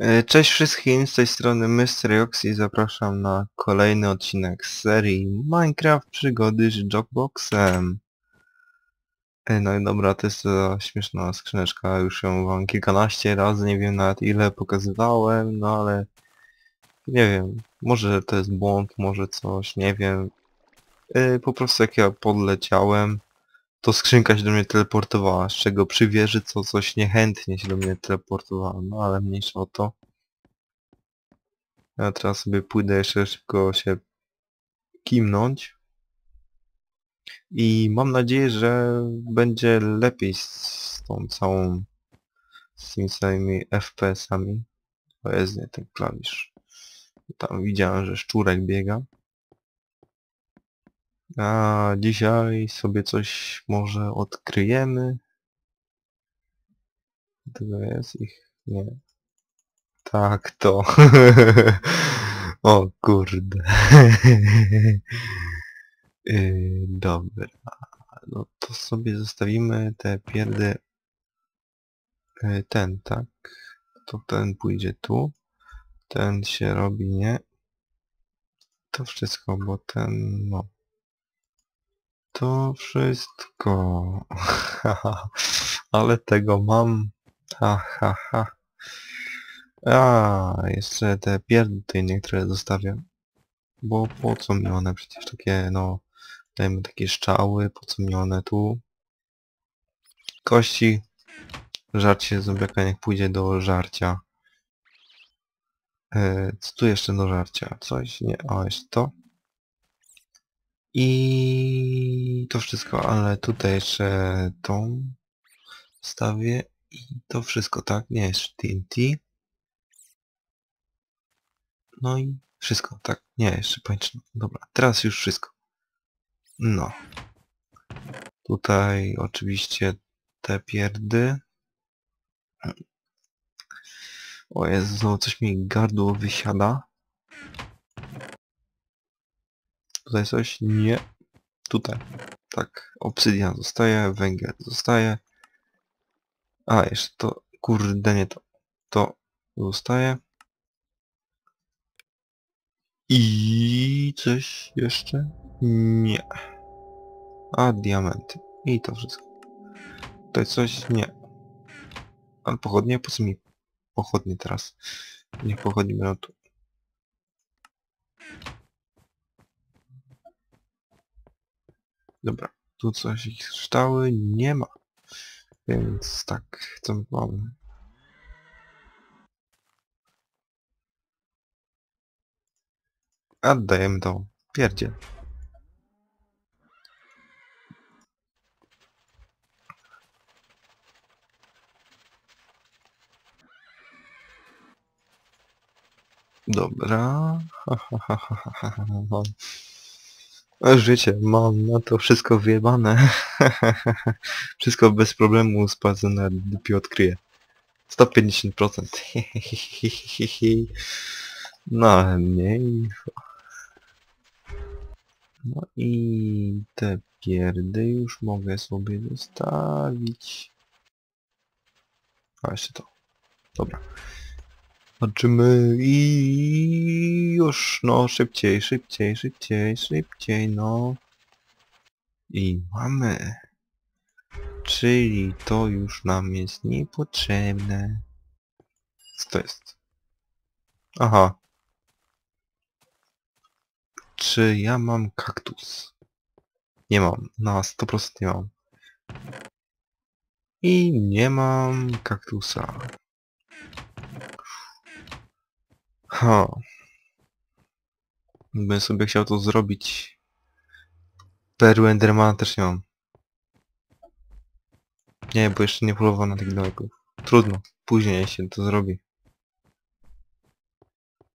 E, Cześć wszystkim, z tej strony Mr. Jox i zapraszam na kolejny odcinek z serii Minecraft Przygody z Jogboxem. E, No i dobra, to jest ta śmieszna skrzyneczka, już ją wam kilkanaście razy, nie wiem nawet ile pokazywałem, no ale nie wiem, może to jest błąd, może coś, nie wiem. E, Po prostu jak ja podleciałem, to skrzynka się do mnie teleportowała, z czego przy wieży co coś niechętnie się do mnie teleportowała, no ale mniejsza o to. Ja teraz sobie pójdę jeszcze szybko się kimnąć. I mam nadzieję, że będzie lepiej z, tą całą, z tymi całymi FPS-ami. To jest nie ten klawisz. Tam widziałem, że szczurek biega. A dzisiaj sobie coś może odkryjemy. Tego jest ich? Nie. Tak, to. o kurde. Yy, dobra. No to sobie zostawimy te pierdy. Yy, ten, tak. To ten pójdzie tu. Ten się robi, nie? To wszystko, bo ten, no. To wszystko. Ale tego mam. Ha, ha, ha. A, jeszcze te tutaj niektóre zostawiam. Bo po co mi one przecież takie, no, dajmy takie szczały, po co mi one tu? Kości, żarcie zombiaka niech pójdzie do żarcia. E, co tu jeszcze do żarcia? Coś? Nie, o, jeszcze to. I to wszystko, ale tutaj jeszcze tą stawię i to wszystko, tak? Nie, jeszcze TNT. No i wszystko, tak? Nie, jeszcze kończę. Dobra, teraz już wszystko. No. Tutaj oczywiście te pierdy. O Jezu, znowu coś mi gardło wysiada. Tutaj coś? Nie. Tutaj. Tak. Obsydian zostaje, węgiel zostaje. A, jeszcze to... Kurde, nie to. To zostaje. I coś jeszcze? Nie. A, diamenty. I to wszystko. Tutaj coś? Nie. Ale pochodnie? Po co mi pochodnie teraz? Niech pochodnie będą tu. Dobra. Tu coś ich kształty nie ma. Więc tak, co my mamy? A dajemy to. Pierdzie. Dobra. Ha, ha, ha, ha, ha, ha, Życie, mam na to wszystko wyjebane. wszystko bez problemu spadzę na dopiero odkryję. 150%. No, mniej. No i te pierdy już mogę sobie zostawić. A jeszcze to. Dobra. Zobaczymy i już, no szybciej, szybciej, szybciej, szybciej, no. I mamy. Czyli to już nam jest niepotrzebne. Co to jest? Aha. Czy ja mam kaktus? Nie mam. Na 100% nie mam. I nie mam kaktusa. Ha. Bym sobie chciał to zrobić. Perły Endermana też nie mam. Nie, bo jeszcze nie polowałem na tych dołków. Trudno. Później się to zrobi.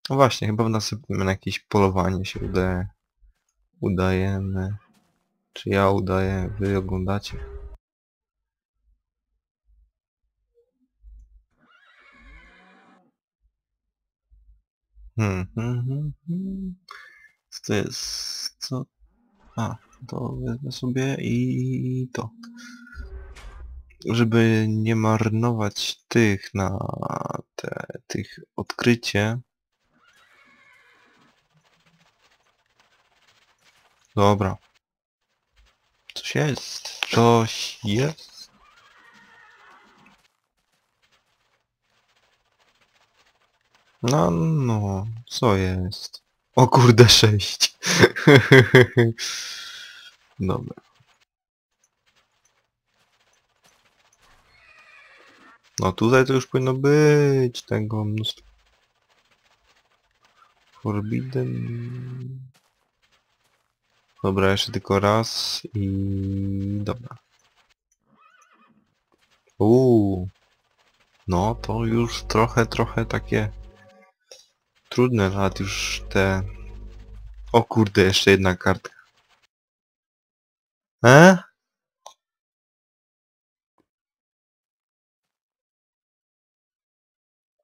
No właśnie, chyba w następnym na jakieś polowanie się udaje. Udajemy. Czy ja udaję, wy oglądacie. Hmm, hmm, hmm. Co to jest? Co? A, to wezmę sobie i to. Żeby nie marnować tych na te, tych odkrycie. Dobra. Coś jest. Coś jest. No, no, co jest? O kurde, sześć. Dobra. No tutaj to już powinno być tego mnóstwo. Forbidden... Dobra, jeszcze tylko raz i... dobra. Uuu. No to już trochę, trochę takie trudne, nawet już te... O kurde, jeszcze jedna kartka. E?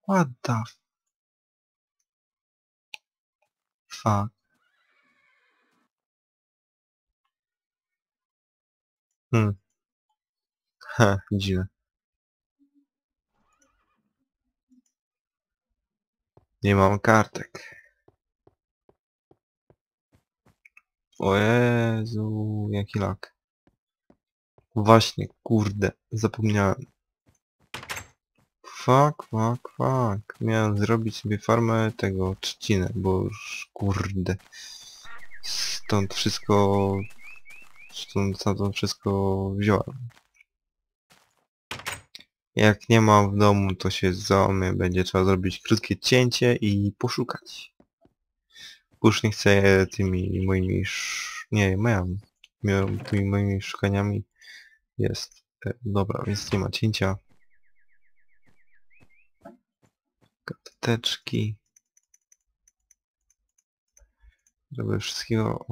What the fuck? Hmm. Ha, dziwne. Nie mam kartek. O Jezu, jaki lak. Właśnie, kurde, zapomniałem. Fuck, fuck, fuck. Miałem zrobić sobie farmę tego trzciny, bo już kurde. Stąd wszystko... Stąd stamtąd wszystko wziąłem. Jak nie mam w domu, to się załamie. Będzie trzeba zrobić krótkie cięcie i poszukać. Już nie chcę tymi moimi... Sz... Nie, miałem. Miałem tymi moimi szukaniami. Jest. E, Dobra, więc nie ma cięcia. Karteczki. Żeby wszystkiego...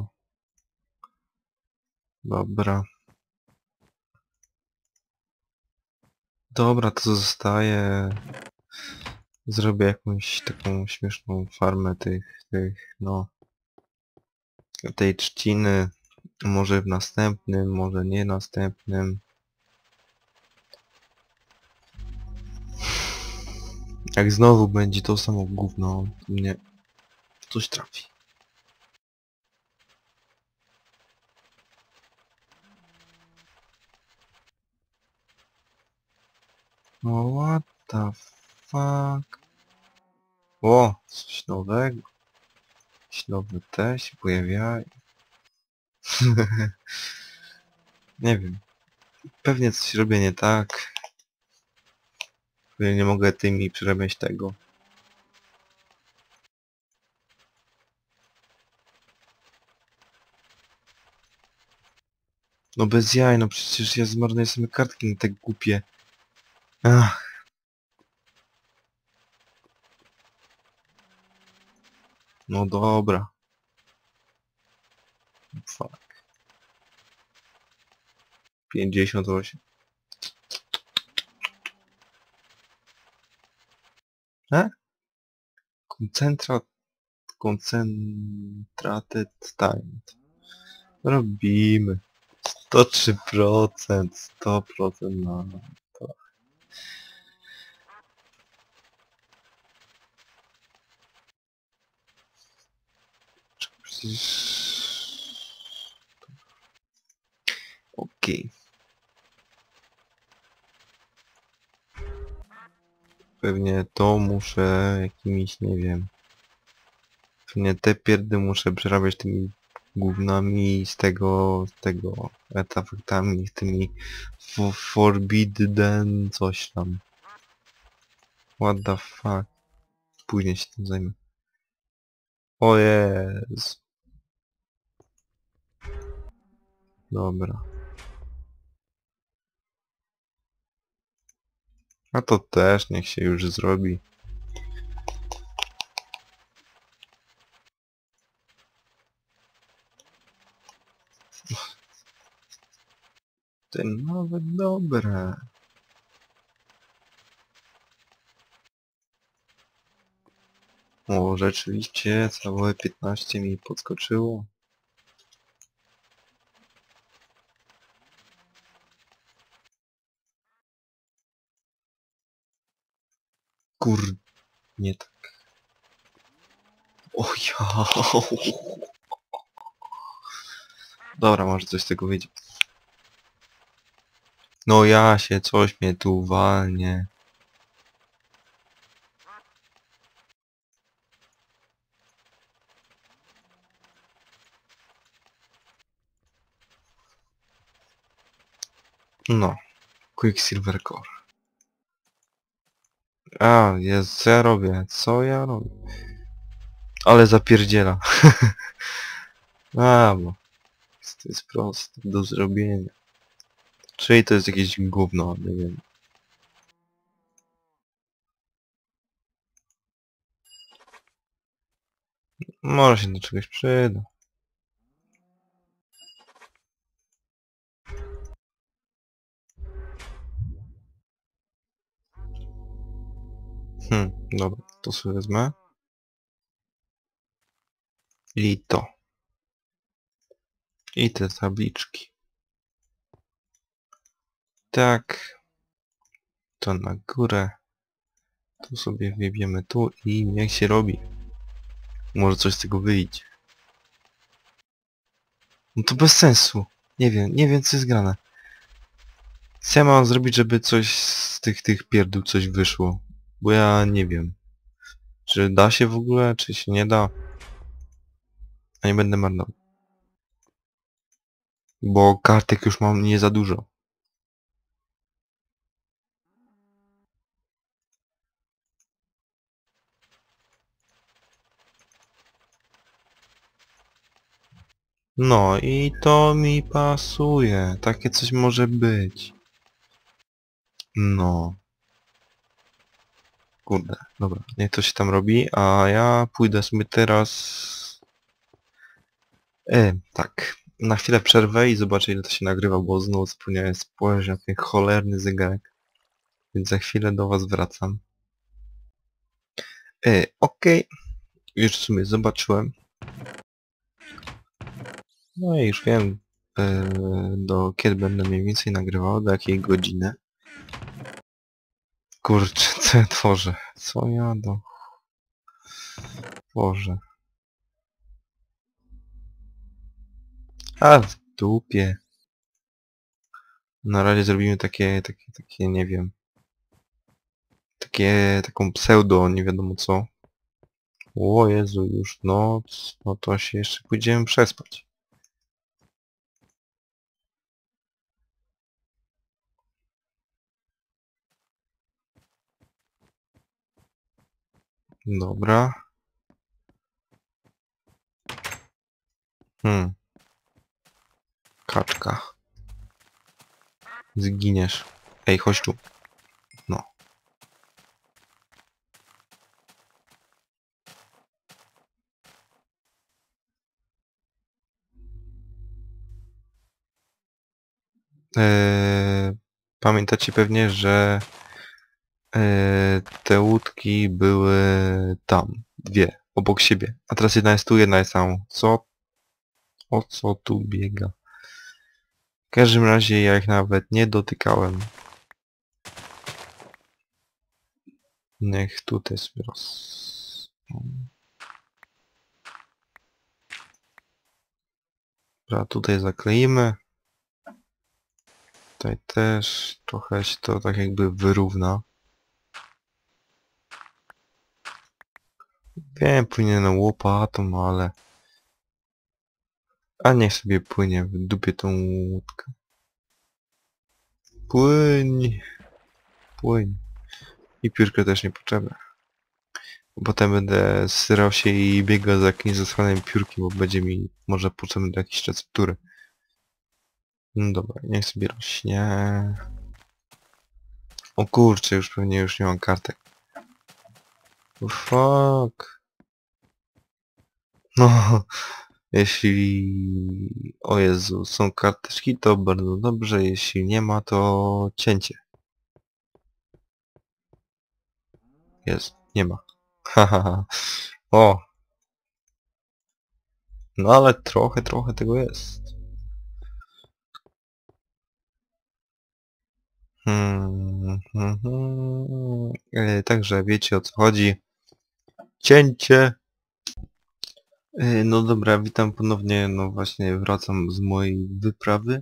Dobra. Dobra, to zostaje. Zrobię jakąś taką śmieszną farmę tych, tych, no... Tej trzciny. Może w następnym, może nie następnym. Jak znowu będzie to samo gówno, to mnie coś trafi. No what the fuck? O, coś nowego. Jakieś nowe te się pojawiają. nie wiem. Pewnie coś robię nie tak. Pewnie nie mogę tymi przerabiać tego. No bez jaj, no przecież ja zmarnuję sobie kartki na te głupie. Ach. No dobra. Fuck. 58. E? Koncentrat... Concentrated talent. Robimy. 103%. 100% na Okej. Pewnie to muszę jakimiś, nie wiem... Pewnie te pierdy muszę przerabiać tymi gównami z tego, z tego artefaktami, z tymi fo- forbidden coś tam. What the fuck. Później się tym zajmę. O Jezu. Dobra. A to też niech się już zrobi. Ty nawet dobre. O, rzeczywiście całe 15 mi podskoczyło. Kur... Nie tak. O ja. Dobra, może coś z tego wyjdzie. No ja się, coś mnie tu walnie. No. Quicksilver Core. A, jest, co ja robię? Co ja robię? Ale zapierdziela. A, bo to jest proste do zrobienia. Czyli to jest jakieś gówno, nie wiem. Może się do czegoś przyda. Dobra, to sobie wezmę. I to. I te tabliczki. Tak. To na górę. Tu sobie wiebiemy tu i niech się robi. Może coś z tego wyjdzie. No to bez sensu. Nie wiem, nie wiem co jest grane. Co ja mam zrobić, żeby coś z tych, tych pierdół coś wyszło? Bo ja nie wiem. Czy da się w ogóle, czy się nie da? A nie będę marnował. Bo kartek już mam nie za dużo. No i to mi pasuje. Takie coś może być. No. Kurde, dobra, niech to się tam robi, a ja pójdę sobie teraz... E, tak, na chwilę przerwę i zobaczę ile to się nagrywa, bo znowu zapomniałem spojrzeć na ten cholerny zegarek. Więc za chwilę do was wracam. E, okej. Już w sumie zobaczyłem. No i już wiem, e, do kiedy będę mniej więcej nagrywał, do jakiej godziny. Kurczę, co ja tworzę? Co ja do... Boże. A w dupie. Na razie zrobimy takie, takie, takie, nie wiem. Takie, taką pseudo, nie wiadomo co. O Jezu, już noc. No to się jeszcze pójdziemy przespać. Dobra. Hmm. Kaczka. Zginiesz. Ej, chodź tu. No. Eee, pamiętacie pewnie, że te łódki były tam. Dwie. Obok siebie. A teraz jedna jest tu, jedna jest tam. Co? O co tu biega? W każdym razie ja ich nawet nie dotykałem. Niech tutaj sobie roz... Dobra, tutaj zakleimy. Tutaj też trochę się to tak jakby wyrówna. Wiem, płynie łopatą, ale... A niech sobie płynie w dupie tą łódkę. Płyń. Płyń. I piórkę też nie potrzebne. Potem będę syrał się i biegał za jakimś zasłanym piórkiem, bo będzie mi może potrzebny do jakiejś receptury. No dobra, niech sobie rośnie. O kurczę, już pewnie już nie mam kartek. Fuck. No, jeśli... O Jezu, są karteczki, to bardzo dobrze, jeśli nie ma, to cięcie. Jest, nie ma. Hahaha. o! No ale trochę, trochę tego jest. Hmm, hmm, hmm. E, Także wiecie o co chodzi. Cięcie! Yy, No dobra, witam ponownie, no właśnie wracam z mojej wyprawy.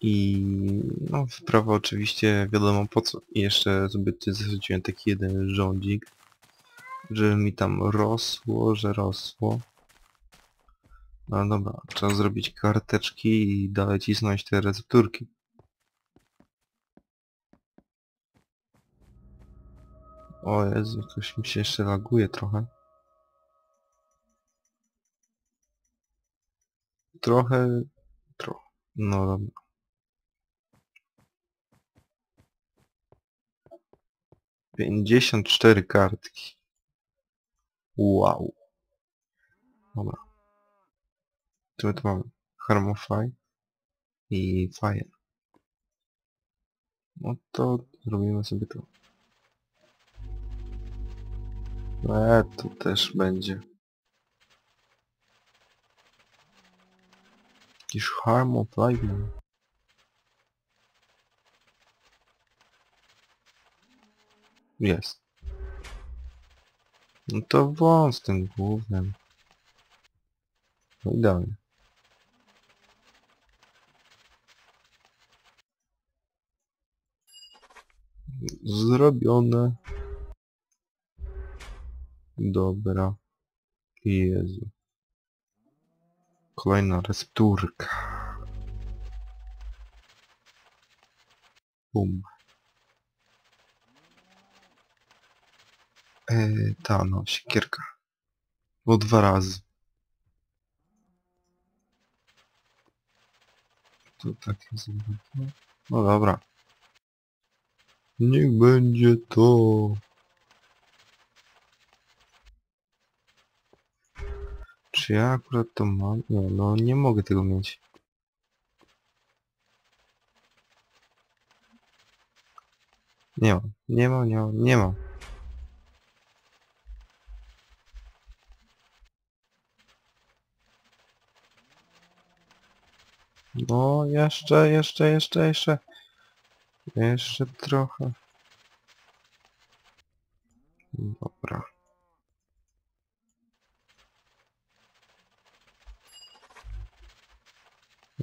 I no wyprawa oczywiście wiadomo po co. I jeszcze sobie tutaj taki jeden rządzik, żeby mi tam rosło, że rosło. No dobra, trzeba zrobić karteczki i dalej cisnąć te recepturki. O Jezu, coś mi się jeszcze laguje trochę. Trochę... Trochę. No dobra. Pięćdziesiąt cztery kartki. Wow. Dobra. Tu my tu mamy Harmofy i Fire. No to zrobimy sobie to. E, tu też będzie. Jakiś Harmofy. no. Jest. No to z tym głównym. No. Zrobione. Dobra. Jezu. Kolejna recepturka. Bum. Eee, ta no, siekierka. Bo dwa razy. To tak jest. No dobra. Niech będzie to. Czy ja akurat to mam? Nie, no nie mogę tego mieć. Nie mam, nie mam, nie mam, nie mam. No, jeszcze, jeszcze, jeszcze, jeszcze. Jeszcze trochę. Dobra.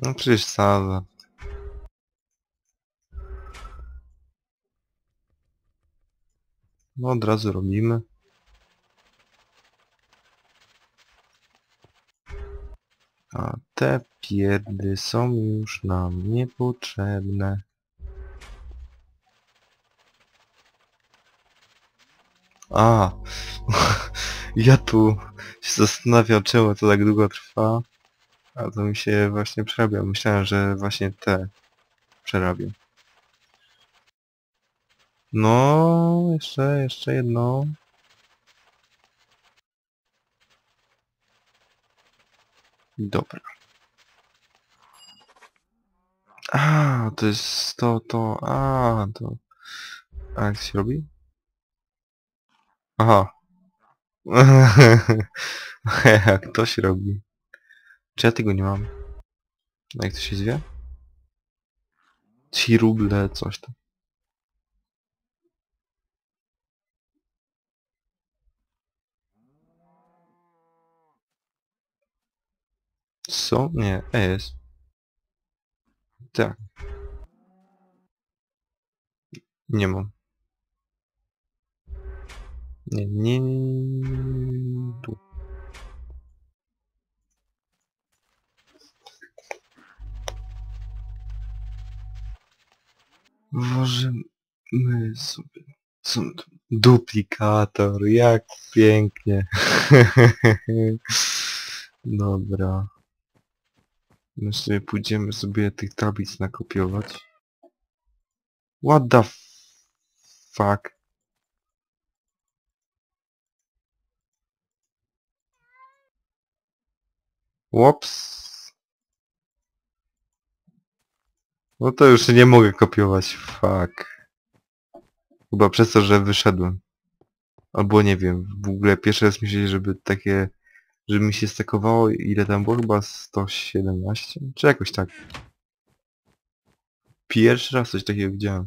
No przecież sada. No od razu robimy. A te pierdy są już nam niepotrzebne. A, ja tu się zastanawiam czemu to tak długo trwa. A to mi się właśnie przerabia. Myślałem, że właśnie te przerabię. No, jeszcze, jeszcze jedno. Dobra. A, to jest to, to, a, to... A jak się robi? Aha. jak to się robi? Czy ja tego nie mam? A jak to się zwie? Ci ruble, coś tam. Co? Nie. Tak. Nie mam. Nie, nie. Możemy sobie... Co to? Duplikator, jak pięknie. Dobra. My sobie pójdziemy sobie tych tablic nakopiować. What the fuck? Łops. No to już nie mogę kopiować, fuck. Chyba przez to, że wyszedłem. Albo nie wiem, w ogóle pierwszy raz myśleli, żeby takie... Żeby mi się stakowało, ile tam było? Chyba 117? Czy jakoś tak. Pierwszy raz coś takiego widziałem.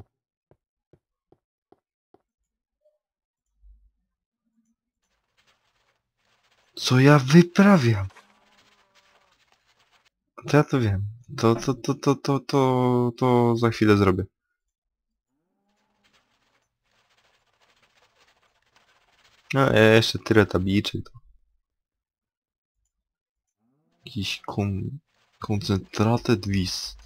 Co ja wyprawiam? To ja to wiem. To, to, to, to, to, to, to za chwilę zrobię. No, jeszcze tyle tabliczek. Jakiś kon... Concentrated vis.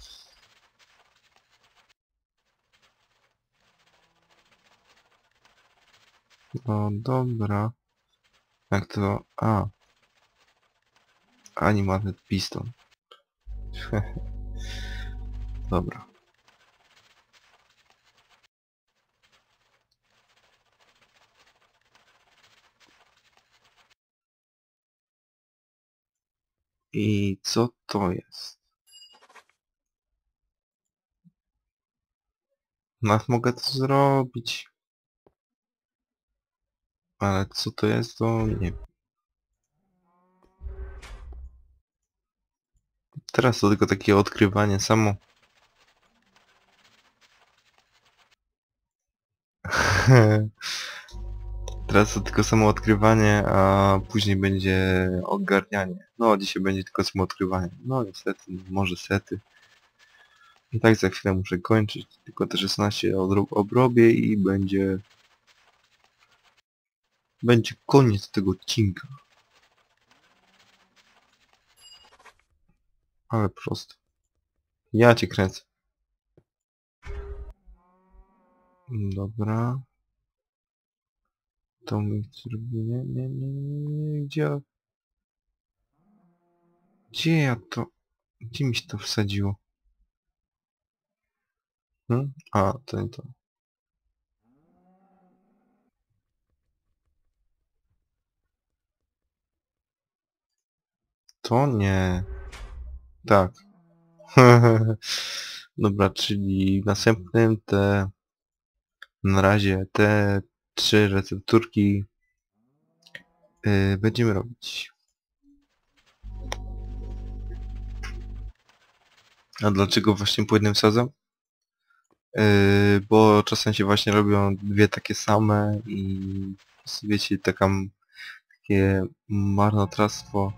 No dobra. Jak to... A. Animated piston. dobra. I co to jest? No, mogę to zrobić. Ale co to jest, to nie wiem. Teraz to tylko takie odkrywanie samo. Teraz to tylko samo odkrywanie, a później będzie ogarnianie. No, dzisiaj będzie tylko samo odkrywanie. No niestety, może sety. I tak za chwilę muszę kończyć. Tylko te 16 odro- obrobię i będzie... Będzie koniec tego odcinka. Ale prosto. Ja cię kręcę. Dobra. To my. Nie, nie, nie, nie, gdzie... Gdzie ja to... Gdzie mi się to wsadziło? Hmm? A, nie to. To nie. Tak. Dobra, czyli w następnym te... Na razie te trzy recepturki yy, będziemy robić. A dlaczego właśnie po jednym wsadzam? Yy, bo czasem się właśnie robią dwie takie same i wiecie, taka, takie marnotrawstwo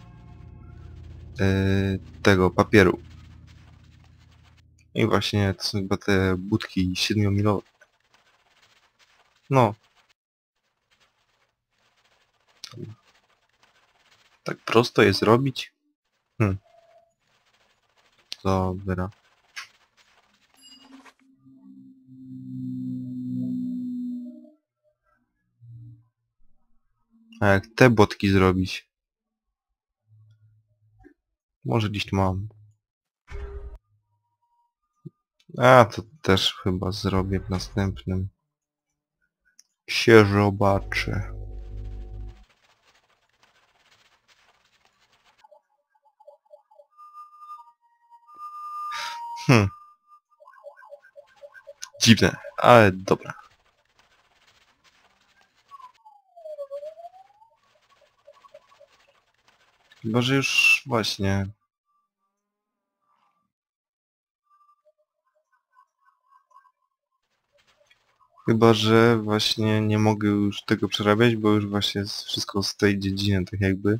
yy, tego papieru. I właśnie to są chyba te budki 7 No. Tak prosto jest robić? Hm. Dobra. A jak te botki zrobić? Może gdzieś mam. A, to też chyba zrobię w następnym. Się zobaczy. Hmm. Dziwne, ale dobra. Chyba, że już właśnie... Chyba, że właśnie nie mogę już tego przerabiać, bo już właśnie wszystko z tej dziedziny tak jakby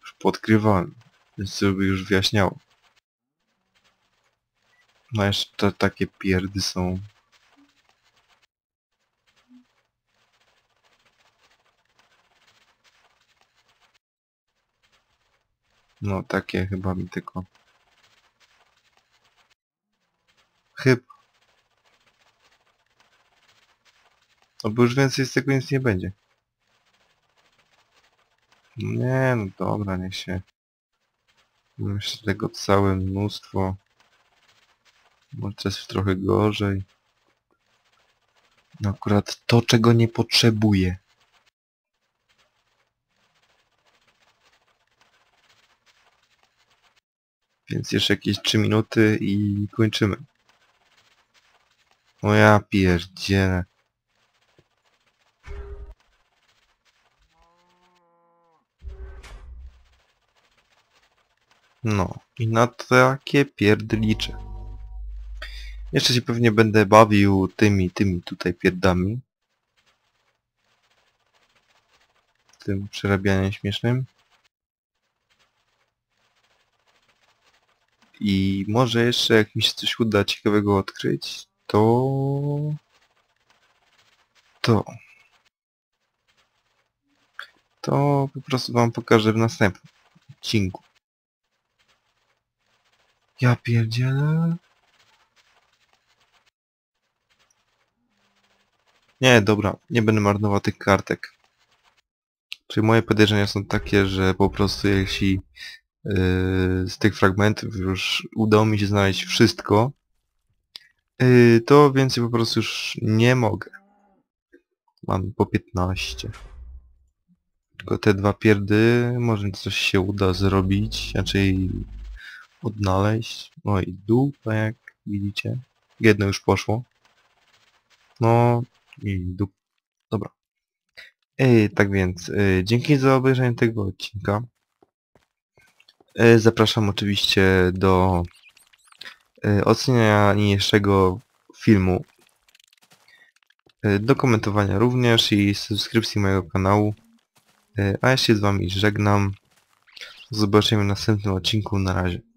już podkrywałem. Więc to by już wyjaśniało. No jeszcze takie pierdy są. No takie chyba mi tylko. Chyba. No bo już więcej z tego nic nie będzie. Nie, no dobra, niech się... Myślę, tego całe mnóstwo. Może jest trochę gorzej. No akurat to, czego nie potrzebuję. Więc jeszcze jakieś 3 minuty i kończymy. O ja pierdzielę. No i na takie pierdlicze. Jeszcze się pewnie będę bawił tymi, tymi tutaj pierdami. Tym przerabianiem śmiesznym. I może jeszcze jak mi się coś uda ciekawego odkryć, to... To... To po prostu wam pokażę w następnym odcinku. Ja pierdzielę. Nie, dobra, nie będę marnował tych kartek. Czyli moje podejrzenia są takie, że po prostu jeśli z tych fragmentów już udało mi się znaleźć wszystko, yy, to więcej po prostu już nie mogę. Mam po 15. Tylko te dwa pierdy, może coś się uda zrobić, raczej odnaleźć. No i dupa, jak widzicie. Jedno już poszło. No i dup. Dobra. Ej, tak więc, y, dzięki za obejrzenie tego odcinka. Y, zapraszam oczywiście do y, oceniania niniejszego filmu. Y, do komentowania również i subskrypcji mojego kanału. A ja się z wami żegnam. Zobaczymy w następnym odcinku. Na razie.